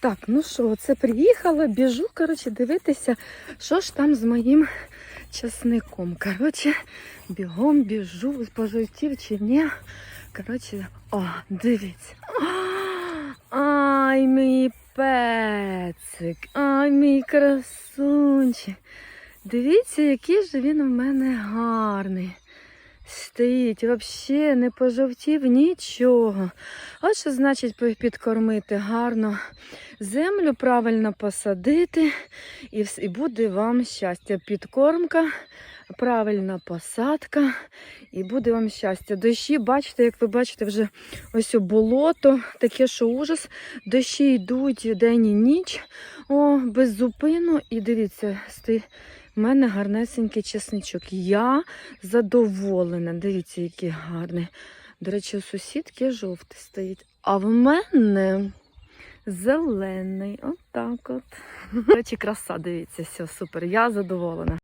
Так, ну що, це приїхала, біжу, коротше, дивитися, що ж там з моїм часником. Коротше, бігом біжу, пожовтів чи ні. Коротше, о, дивіться. Ай, мій пецик, ай, мій красунчик. Дивіться, який же він у мене гарний. Стоїть, взагалі не пожовтів нічого. От що значить підкормити гарно землю, правильно посадити, і, і буде вам щастя. Підкормка, правильна посадка, і буде вам щастя. Дощі, бачите, як ви бачите, вже ось болото, таке, що ужас. Дощі йдуть день і ніч, о, без. І дивіться, стоїть. У мене гарнесенький чесничок. Я задоволена. Дивіться, який гарний. До речі, у сусідки жовтий стоїть. А в мене зелений. Отак от. До речі, краса, дивіться, все супер. Я задоволена.